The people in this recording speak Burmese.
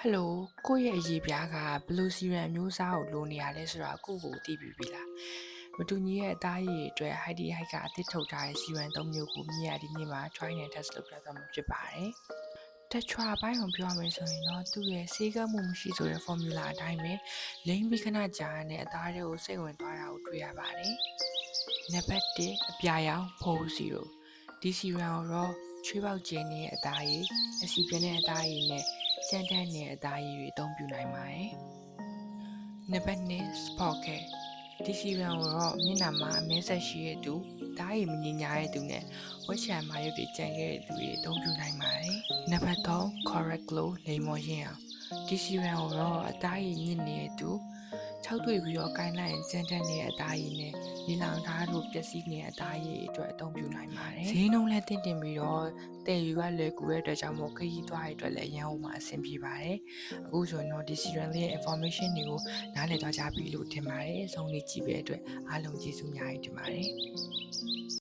ဟယ်လိုကိုယ့်ရဲ့အရေးပြားကဘယ်လိုစီရန်အမျိုးအစားကိုလိုနေရလဲဆိုတာကိုယ့်ကိုသိပြီပြီလားမတူညီရဲ့အသားရည်အတွက် Heidi Height ကအသစ်ထုတ်ထားတဲ့စီရန်၃မျိုးကိုမြင်ရဒီနေ့မှာ try နဲ့ test လုပ်ပြသွားမှာဖြစ်ပါတယ်တက်ချွာပိုင်းကိုပြောရမယ်ဆိုရင်တော့သူ့ရဲ့ဆေးကပ်မှုမရှိဆိုတဲ့ formula အတိုင်းပဲလိမ့်ပြီးခဏကြာရတဲ့အသားတွေကိုစိတ်ဝင်သွားတာကိုတွေ့ရပါတယ်နံပါတ်1အပြာရောင်ဖိုးစီရိုဒီစီရန်ကိုတော့ချွေးပေါက်ကျင်းနေတဲ့အသားရည်အစီပြင်းတဲ့အသားရည်နဲ့ ကြမ်းတမ်းနေတဲ့အသားရည်တွေအသုံးပြုနိုင်ပါတယ်နံပါတ်2 spot care ဒီစီရန်ကိုတော့မျက်နှာမှာအမဲဆက်ရှိတဲ့သူဓာတ်ရည်မငြိညာတဲ့သူနဲ့ဝက်ချံမာရုပ်တွေကြံခဲ့တဲ့သူတွေအသုံးပြုနိုင်ပါတယ်နံပါတ်3 correct glow လိမ္မော်ရင်အောင်ဒီစီရန်ကိုတော့အသားရည်ညစ်နေတဲ့သူခြောက်တွေ့ပြီးတော့ကိုင်းလိုက်ရင်ကြမ်းတမ်းနေတဲ့အသားရည်နဲ့ လီလောင်ထားလို့ပျက်စီးနေတဲ့အသားရည်အတွက်အသုံးပြုနိုင်ပါတယ်ဈေးနှုန်းလည်းတင့်တင်ပြီးတော့တည်ယူရလွယ်ကူတဲ့အတွက်ကြောင့်မို့ခရီးသွားရတဲ့အတွက်လည်းအရန်ဟိုမှာအဆင်ပြေပါတယ်အခုဆိုရင်တော့ဒီ serial လေးရဲ့ information တွေကိုနားလည်သွားကြပြီလို့ထင်ပါတယ်။ဆုံးလေးကြည့်ပေးတဲ့အတွက်အားလုံးကျေးဇူးအများကြီးတင်ပါတယ်။